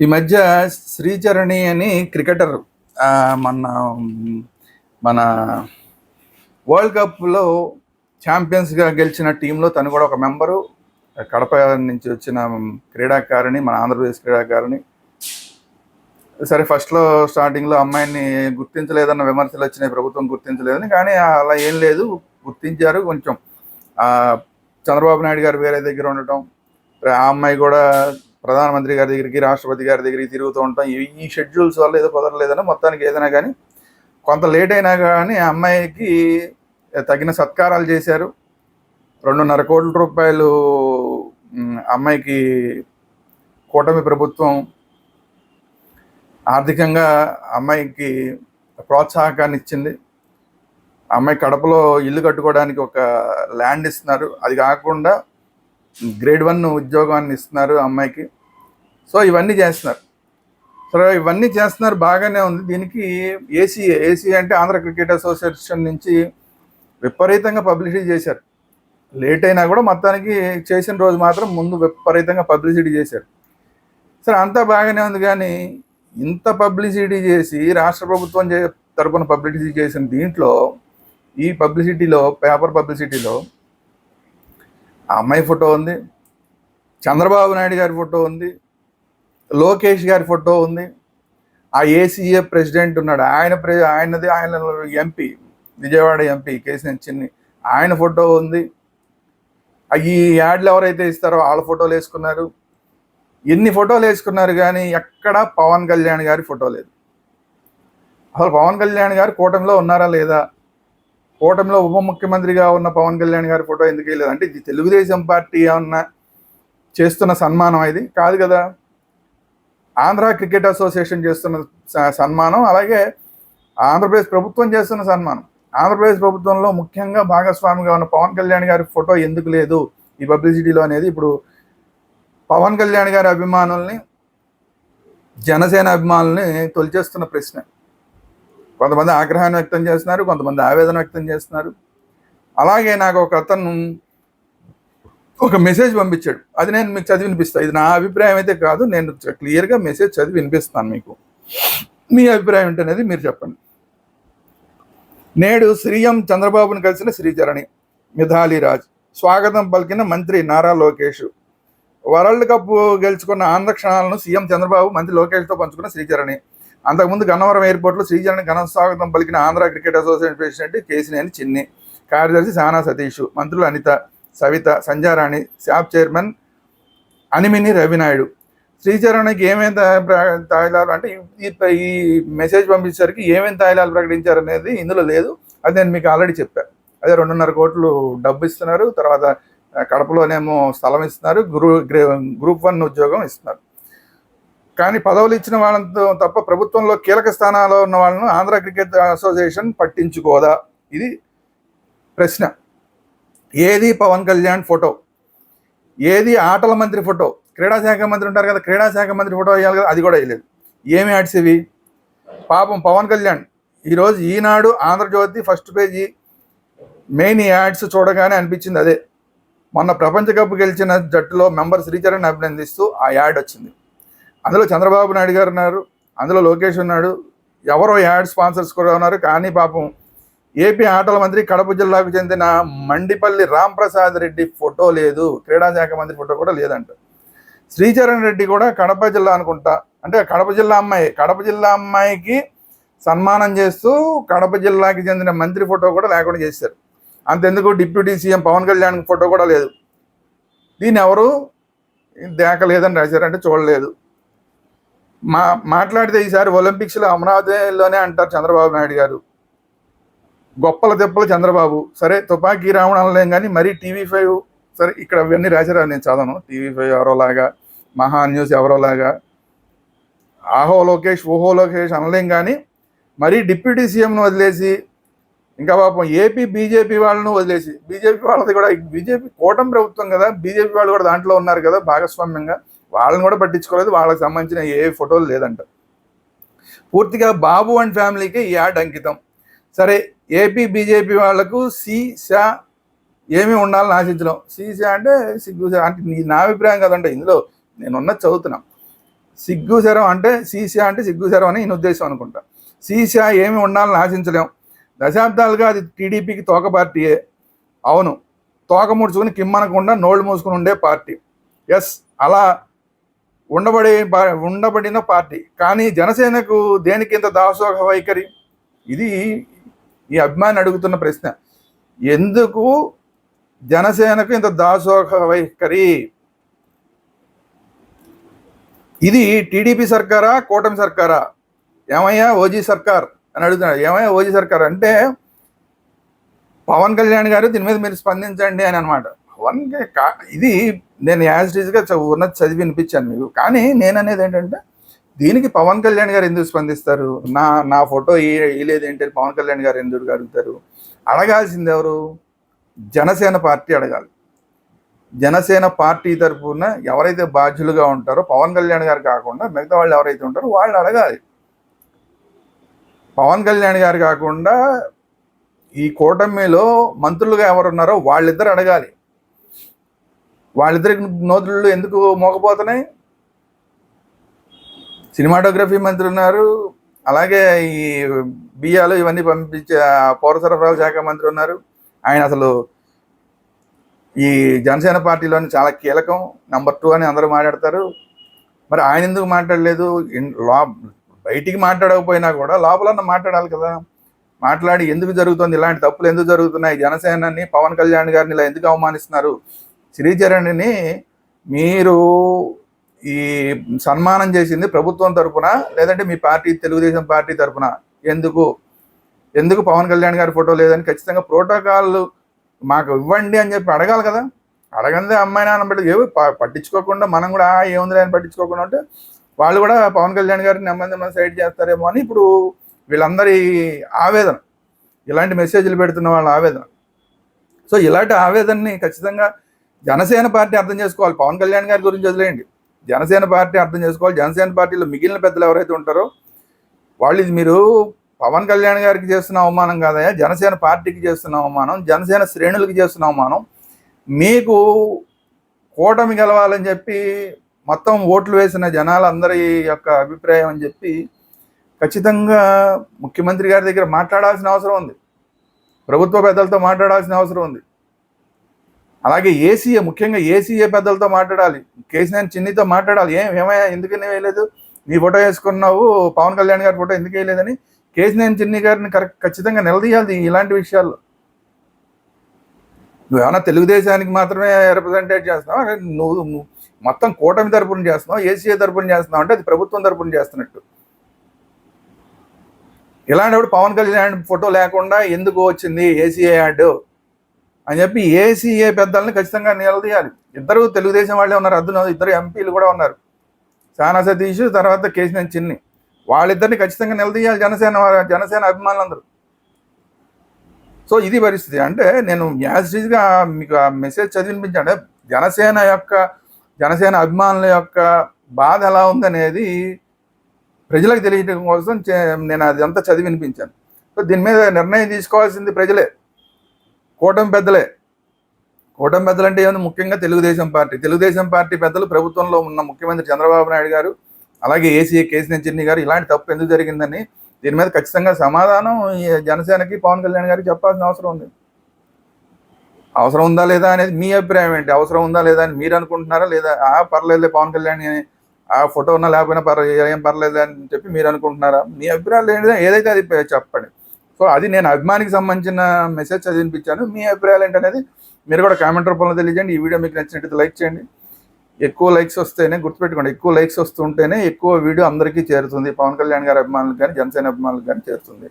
ఈ మధ్య శ్రీచరణి అని క్రికెటర్ మన మన వరల్డ్ కప్లో ఛాంపియన్స్గా గెలిచిన టీంలో తను కూడా ఒక మెంబరు. కడప నుంచి వచ్చిన క్రీడాకారిణి మన ఆంధ్రప్రదేశ్ క్రీడాకారిణి. సరే ఫస్ట్లో స్టార్టింగ్లో అమ్మాయిని గుర్తించలేదన్న విమర్శలు వచ్చినాయి ప్రభుత్వం గుర్తించలేదని కానీ అలా ఏం లేదు. గుర్తించారు కొంచెం. చంద్రబాబు నాయుడు గారు వేరే దగ్గర ఉండటం ఆ అమ్మాయి కూడా ప్రధానమంత్రి గారి దగ్గరికి రాష్ట్రపతి గారి దగ్గరికి తిరుగుతూ ఉంటాం. ఈ- ఈ షెడ్యూల్స్ వల్ల ఏదో కుదరలేదని మొత్తానికి ఏదైనా కానీ కొంత లేట్ అయినా కానీ ఆ అమ్మాయికి తగిన సత్కారాలు చేశారు. రెండున్నర కోట్ల రూపాయలు అమ్మాయికి కూటమి ప్రభుత్వం ఆర్థికంగా అమ్మాయికి ప్రోత్సాహకాన్ని ఇచ్చింది. అమ్మాయి కడపలో ఇల్లు కట్టుకోవడానికి ఒక ల్యాండ్ ఇస్తున్నారు. అది కాకుండా గ్రేడ్ వన్ ఉద్యోగాన్ని ఇస్తున్నారు అమ్మాయికి. సో ఇవన్నీ చేస్తున్నారు. సరే ఇవన్నీ చేస్తున్నారు బాగానే ఉంది. దీనికి ఏసీ ఏసీ అంటే ఆంధ్ర క్రికెట్ అసోసియేషన్ నుంచి విపరీతంగా పబ్లిసిటీ చేశారు. లేట్ అయినా కూడా మొత్తానికి చేసిన రోజు మాత్రం ముందు విపరీతంగా పబ్లిసిటీ చేశారు. సరే అంతా బాగానే ఉంది కానీ ఇంత పబ్లిసిటీ చేసి రాష్ట్ర ప్రభుత్వం చే తరపున పబ్లిసిటీ చేసిన దీంట్లో ఈ పబ్లిసిటీలో పేపర్ పబ్లిసిటీలో ఆ అమ్మాయి ఫోటో ఉంది చంద్రబాబు నాయుడు గారి ఫోటో ఉంది లోకేష్ గారి ఫోటో ఉంది. ఆ ఏసీఏ ప్రెసిడెంట్ ఉన్నాడు. ఆయన ప్రె ఆయనది ఆయన ఎంపీ విజయవాడ ఎంపీ కేసీఆర్ చిన్ని ఆయన ఫోటో ఉంది. ఈ యాడ్లు ఎవరైతే ఇస్తారో వాళ్ళ ఫోటోలు వేసుకున్నారు. ఎన్ని ఫోటోలు వేసుకున్నారు కానీ ఎక్కడ పవన్ కళ్యాణ్ గారి ఫోటో లేదు. అసలు పవన్ కళ్యాణ్ గారు కూటమిలో ఉన్నారా లేదా? కూటమిలో ఉప ముఖ్యమంత్రిగా ఉన్న పవన్ కళ్యాణ్ గారి ఫోటో ఎందుకు వేయలేదు? అంటే ఇది తెలుగుదేశం పార్టీ ఏమన్నా చేస్తున్న సన్మానం ఇది? కాదు కదా. ఆంధ్ర క్రికెట్ అసోసియేషన్ చేస్తున్న స- సన్మానం అలాగే ఆంధ్రప్రదేశ్ ప్రభుత్వం చేస్తున్న సన్మానం. ఆంధ్రప్రదేశ్ ప్రభుత్వంలో ముఖ్యంగా భాగస్వామిగా ఉన్న పవన్ కళ్యాణ్ గారి ఫోటో ఎందుకు లేదు? ఈ పబ్లిసిటీలో అనేది ఇప్పుడు పవన్ కళ్యాణ్ గారి అభిమానుల్ని జనసేన అభిమానుల్ని తొలిచేస్తున్న ప్రశ్న. కొంతమంది ఆగ్రహాన్ని వ్యక్తం చేస్తున్నారు కొంతమంది ఆవేదన వ్యక్తం చేస్తున్నారు. అలాగే నాకు ఒక అతను ఒక మెసేజ్ పంపించాడు. అది నేను మీకు చదివి వినిపిస్తాను ఇది నా అభిప్రాయం అయితే కాదు నేను క్లియర్గా మెసేజ్ చదివి వినిపిస్తాను మీకు. మీ అభిప్రాయం ఏంటనేది మీరు చెప్పండి. నేడు శ్రీఎం చంద్రబాబును కలిసిన శ్రీచరణి మిథాలి రాజ్ స్వాగతం పలికిన మంత్రి నారా లోకేష్. వరల్డ్ కప్ గెలుచుకున్న ఆనంద క్షణాలను సీఎం చంద్రబాబు మంత్రి లోకేష్తో పంచుకున్న శ్రీచరణి. అంతకుముందు గన్నవరం ఎయిర్పోర్ట్లో శ్రీచరణి ఘన స్వాగతం పలికిన Andhra cricket association president Kesineni Chinni కార్యదర్శి సానా సతీష్ మంత్రులు అనిత సవిత సంజారాణి శాప్ చైర్మన్ అనిమిని రవినాయుడు. శ్రీచరణకి ఏమేమి తాయిలాలు అంటే ఈ ఈ మెసేజ్ పంపించేసరికి ఏమేమి తాయిలాలు ప్రకటించారు అనేది ఇందులో లేదు. అది నేను మీకు ఆల్రెడీ చెప్పాను అదే రెండున్నర కోట్లు డబ్బు ఇస్తున్నారు తర్వాత కడపలోనేమో స్థలం ఇస్తున్నారు గ్రూ గ్రే- గ్రూప్ వన్ ఉద్యోగం ఇస్తున్నారు. కానీ పదవులు ఇచ్చిన వాళ్ళతో తప్ప ప్రభుత్వంలో కీలక స్థానాల్లో ఉన్న వాళ్ళను ఆంధ్ర క్రికెట్ అసోసియేషన్ పట్టించుకోదా? ఇది ప్రశ్న. ఏది పవన్ కళ్యాణ్ ఫోటో? ఏది ఆటల మంత్రి ఫోటో? క్రీడా శాఖ మంత్రి ఉంటారు కదా క్రీడా శాఖ మంత్రి ఫోటో వేయాలి కదా అది కూడా వేయలేదు. ఏమి యాడ్స్ ఇవి? పాపం పవన్ కళ్యాణ్ ఈరోజు Eenadu Andhrajyothy first page main ads చూడగానే అనిపించింది అదే. మొన్న ప్రపంచ కప్ గెలిచిన జట్టులో మెంబర్ శ్రీచరణ్ అభినందిస్తూ ఆ యాడ్ వచ్చింది. అందులో చంద్రబాబు నాయుడు గారు ఉన్నారు అందులో లోకేష్ ఉన్నాడు ఎవరో యాడ్ స్పాన్సర్స్ కూడా ఉన్నారు కానీ పాపం ఏపీ ఆటల మంత్రి కడప జిల్లాకు చెందిన మండిపల్లి రాంప్రసాద్ రెడ్డి ఫోటో లేదు. క్రీడా శాఖ మంత్రి ఫోటో కూడా లేదంట. శ్రీచరణ్ రెడ్డి కూడా కడప జిల్లా అనుకుంటా. అంటే కడప జిల్లా అమ్మాయి. కడప జిల్లా అమ్మాయికి సన్మానం చేస్తూ కడప జిల్లాకి చెందిన మంత్రి ఫోటో కూడా లేకుండా చేశారు. అంతెందుకు deputy CM Pawan Kalyan photo కూడా లేదు. దీన్ని ఎవరు దేకలేదని రాశారంటే చూడలేదు. మా మాట్లాడితే ఈసారి ఒలింపిక్స్లో అమరావతిలోనే అంటారు చంద్రబాబు నాయుడు గారు. గొప్పల దెబ్బలు చంద్రబాబు. సరే తుపాకీ రావడం అనలేం కానీ మరీ టీవీ ఫైవ్ సరే ఇక్కడ అవన్నీ రాశారా. నేను చదవను. టీవీ ఫైవ్ ఎవరోలాగా మహా న్యూస్ ఎవరోలాగా ఆహో లోకేష్ ఓహో లోకేష్ అనలేం కానీ మరీ డిప్యూటీ సీఎంను వదిలేసి ఇంకా పాపం ఏపీ బీజేపీ వాళ్ళను వదిలేసి బీజేపీ వాళ్ళది కూడా బీజేపీ కూటమి ప్రభుత్వం కదా బీజేపీ వాళ్ళు కూడా దాంట్లో ఉన్నారు కదా భాగస్వామ్యంగా వాళ్ళని కూడా పట్టించుకోలేదు. వాళ్ళకి సంబంధించిన ఏ ఫోటోలు లేదంట. పూర్తిగా బాబు అండ్ ఫ్యామిలీకి ఈ యాడ్ అంకితం. సరే ఏపీ బీజేపీ వాళ్ళకు సి షా ఏమి ఉండాలని ఆశించడం సి అంటే సిగ్గు అంటే నీ- నా అభిప్రాయం కదంటే ఇందులో నేను చదువుతున్నా. సిగ్గుశరం అంటే సీసా అంటే సిగ్గుశరం అని నేను ఉద్దేశం అనుకుంటా. సీసా ఏమి ఉండాలని ఆశించలేం. దశాబ్దాలుగా అది టీడీపీకి తోక పార్టీయే. అవును తోక ముడుచుకుని కిమ్మనకుండా నోళ్ళు మూసుకుని ఉండే పార్టీ. ఎస్ అలా ఉండబడే ఉండబడిన పార్టీ. కానీ జనసేనకు దేనికి ఇంత దాసోహ వైఖరి? ఇది ఈ అభిమాని అడుగుతున్న ప్రశ్న ఎందుకు జనసేనకు ఇంత దాసోహ వైఖరి ఇది టీడీపీ సర్కారా కూటమి సర్కారా? ఏమయ్యా ఓజీ సర్కార్ అని అడుగుతున్నాడు. ఏమయ్యా ఓజీ సర్కార్ అంటే పవన్ కళ్యాణ్ గారు దీని మీద మీరు స్పందించండి అని అనమాట పవన్ కే- కా- ఇది నేను యాజ్ టీజ్గా ఉన్నది చదివి వినిపించాను మీకు. కానీ నేను అనేది ఏంటంటే దీనికి పవన్ కళ్యాణ్ గారు ఎందుకు స్పందిస్తారు? నా నా ఫోటో ఇలేదు పవన్ కళ్యాణ్ గారు ఎందుకు అడుగుతారు? అడగాల్సింది ఎవరు? జనసేన పార్టీ అడగాలి. జనసేన పార్టీ తరఫున ఎవరైతే బాధ్యులుగా ఉంటారో పవన్ కళ్యాణ్ గారు కాకుండా మిగతా వాళ్ళు ఎవరైతే ఉంటారో వాళ్ళు అడగాలి. పవన్ కళ్యాణ్ గారు కాకుండా ఈ కూటమిలో మంత్రులుగా ఎవరు ఉన్నారో వాళ్ళిద్దరు అడగాలి. వాళ్ళిద్దరికి నోతులు ఎందుకు మోకపోతున్నాయి సినిమాటోగ్రఫీ మంత్రి ఉన్నారు. అలాగే ఈ బియ్యాలు ఇవన్నీ పంపించే పౌర సరఫరాల శాఖ మంత్రి ఉన్నారు. ఆయన అసలు ఈ జనసేన పార్టీలోని చాలా కీలకం నంబర్ టూ అని అందరూ మాట్లాడతారు. మరి ఆయన ఎందుకు మాట్లాడలేదు? లో బయటికి మాట్లాడకపోయినా కూడా లోపలన్న మాట్లాడాలి కదా. మాట్లాడి ఎందుకు జరుగుతుంది? ఇలాంటి తప్పులు ఎందుకు జరుగుతున్నాయి? జనసేనని పవన్ కళ్యాణ్ గారిని ఇలా ఎందుకు అవమానిస్తున్నారు? శ్రీచరణ్ని మీరు ఈ సన్మానం చేసింది ప్రభుత్వం తరఫున లేదంటే మీ పార్టీ తెలుగుదేశం పార్టీ తరఫున ఎందుకు? ఎందుకు పవన్ కళ్యాణ్ గారి ఫోటో లేదని ఖచ్చితంగా ప్రోటోకాల్ మాకు ఇవ్వండి అని చెప్పి అడగాలి కదా. అడగందే అమ్మాయి నాన్న బిడ్డ ఏవి పట్టించుకోకుండా మనం కూడా ఏముంది అని పట్టించుకోకుండా ఉంటే వాళ్ళు కూడా పవన్ కళ్యాణ్ గారిని నెమ్మది మన సైడ్ చేస్తారేమో అని ఇప్పుడు వీళ్ళందరి ఆవేదన. ఇలాంటి మెసేజ్లు పెడుతున్న వాళ్ళ ఆవేదన. సో ఇలాంటి ఆవేదనని ఖచ్చితంగా జనసేన పార్టీ అర్థం చేసుకోవాలి. పవన్ కళ్యాణ్ గారి గురించి వదిలేయండి. జనసేన పార్టీ అర్థం చేసుకోవాలి. జనసేన పార్టీలో మిగిలిన పెద్దలు ఎవరైతే ఉంటారో వాళ్ళు ఇది మీరు పవన్ కళ్యాణ్ గారికి చేస్తున్న అవమానం కాదయ్యా. జనసేన పార్టీకి చేస్తున్న అవమానం జనసేన శ్రేణులకి చేస్తున్న అవమానం. మీకు కూటమి గెలవాలని చెప్పి మొత్తం ఓట్లు వేసిన జనాలందరి యొక్క అభిప్రాయం అని చెప్పి ఖచ్చితంగా ముఖ్యమంత్రి గారి దగ్గర మాట్లాడాల్సిన అవసరం ఉంది. ప్రభుత్వ పెద్దలతో మాట్లాడాల్సిన అవసరం ఉంది. అలాగే ఏసీఏ ముఖ్యంగా ఏసీఏ పెద్దలతో మాట్లాడాలి. కేసీఆర్ చిన్నితో మాట్లాడాలి. ఏం ఏమయ్యా ఎందుకని వేయలేదు? నీ ఫోటో వేసుకున్నావు పవన్ కళ్యాణ్ గారి ఫోటో ఎందుకు వేయలేదని కేసీఆర్ చిన్ని గారిని కరెక్ట్ ఖచ్చితంగా నిలదీయాలి ఇలాంటి విషయాల్లో. నువ్వేమన్నా తెలుగుదేశానికి మాత్రమే రిప్రజెంటేట్ చేస్తున్నావు? నువ్వు మొత్తం కూటమి తరపున చేస్తున్నావు? ఏసీఏ తరపున చేస్తున్నావు? అంటే అది ప్రభుత్వం తరపున చేస్తున్నట్టు. ఇలాంటప్పుడు పవన్ కళ్యాణ్ ఫోటో లేకుండా ఎందుకు వచ్చింది? ACA ad. అని చెప్పి ఏసీఏ పెద్దల్ని ఖచ్చితంగా నిలదీయాలి ఇద్దరు తెలుగుదేశం వాళ్ళే ఉన్నారు. అద్దున ఇద్దరు ఎంపీలు కూడా ఉన్నారు. సానా సతీష్ తర్వాత కేసీఎన్ చిన్ని. వాళ్ళిద్దరిని ఖచ్చితంగా నిలదీయాలి జనసేన జనసేన అభిమానులందరూ. సో ఇది పరిస్థితి. అంటే నేను గా మీకు ఆ మెసేజ్ చదివినిపించాను. జనసేన యొక్క జనసేన అభిమానుల యొక్క బాధ ఎలా ఉందనేది ప్రజలకు తెలియడం కోసం నేను అదంతా చదివి వినిపించాను సో దీని మీద నిర్ణయం తీసుకోవాల్సింది ప్రజలే. కూటమి పెద్దలే. కూటమి పెద్దలు అంటే ఏమైనా ముఖ్యంగా తెలుగుదేశం పార్టీ. తెలుగుదేశం పార్టీ పెద్దలు ప్రభుత్వంలో ఉన్న ముఖ్యమంత్రి చంద్రబాబు నాయుడు గారు అలాగే ఏసీ కేసీఆర్ చిన్ని గారు ఇలాంటి తప్పు ఎందుకు జరిగిందని దీని మీద ఖచ్చితంగా సమాధానం జనసేనకి పవన్ కళ్యాణ్ గారికి చెప్పాల్సిన అవసరం ఉంది. అవసరం ఉందా లేదా అనేది మీ అభిప్రాయం ఏంటి? అవసరం ఉందా లేదా అని మీరు అనుకుంటున్నారా లేదా? ఆ పర్లేదులే పవన్ కళ్యాణ్ ఆ ఫోటో ఉన్నా లేకపోయినా పర్లేదు ఏం పర్లేదు అని చెప్పి మీరు అనుకుంటున్నారా? మీ అభిప్రాయాలు ఏంటి ఏదైతే అది చెప్పండి. సో అది నేను అభిమానికి సంబంధించిన మెసేజ్ చదివినిపించాను. మీ అభిప్రాయాలు ఏంటనేది మీరు కూడా కామెంట్ రూపంలో తెలియజేయండి. ఈ వీడియో మీకు నచ్చినట్టు లైక్ చేయండి. ఎక్కువ లైక్స్ వస్తేనే గుర్తుపెట్టుకోండి. ఎక్కువ లైక్స్ వస్తుంటేనే ఎక్కువ వీడియో అందరికీ చేరుతుంది. పవన్ కళ్యాణ్ గారి అభిమానులకు కానీ జనసేన అభిమానులకు కానీ చేరుతుంది.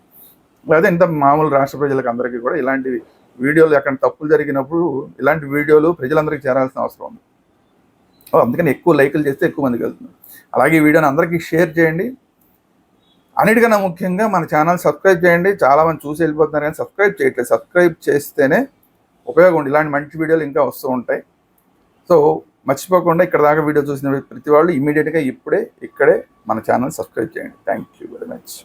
లేదా ఇంత మామూలు రాష్ట్ర ప్రజలకు అందరికీ కూడా ఇలాంటి వీడియోలు ఎక్కడ తప్పులు జరిగినప్పుడు ఇలాంటి వీడియోలు ప్రజలందరికీ చేరాల్సిన అవసరం ఉంది. అందుకని ఎక్కువ లైకులు చేస్తే ఎక్కువ మందికి వెళ్తుంది. అలాగే ఈ వీడియోని అందరికీ షేర్ చేయండి. అన్నిటికన్నా ముఖ్యంగా మన ఛానల్ సబ్స్క్రైబ్ చేయండి. చాలా మంది చూసి వెళ్ళిపోతున్నారు కానీ సబ్స్క్రైబ్ చేయట్లేదు. సబ్స్క్రైబ్ చేస్తేనే ఉపయోగం ఉంది. ఇలాంటి మంచి వీడియోలు ఇంకా వస్తూ ఉంటాయి. సో మర్చిపోకుండా ఇక్కడ దాకా వీడియో చూసిన ప్రతి వాళ్ళు ఇమీడియట్గా ఇప్పుడే ఇక్కడే మన ఛానల్ సబ్స్క్రైబ్ చేయండి. Thank you very much.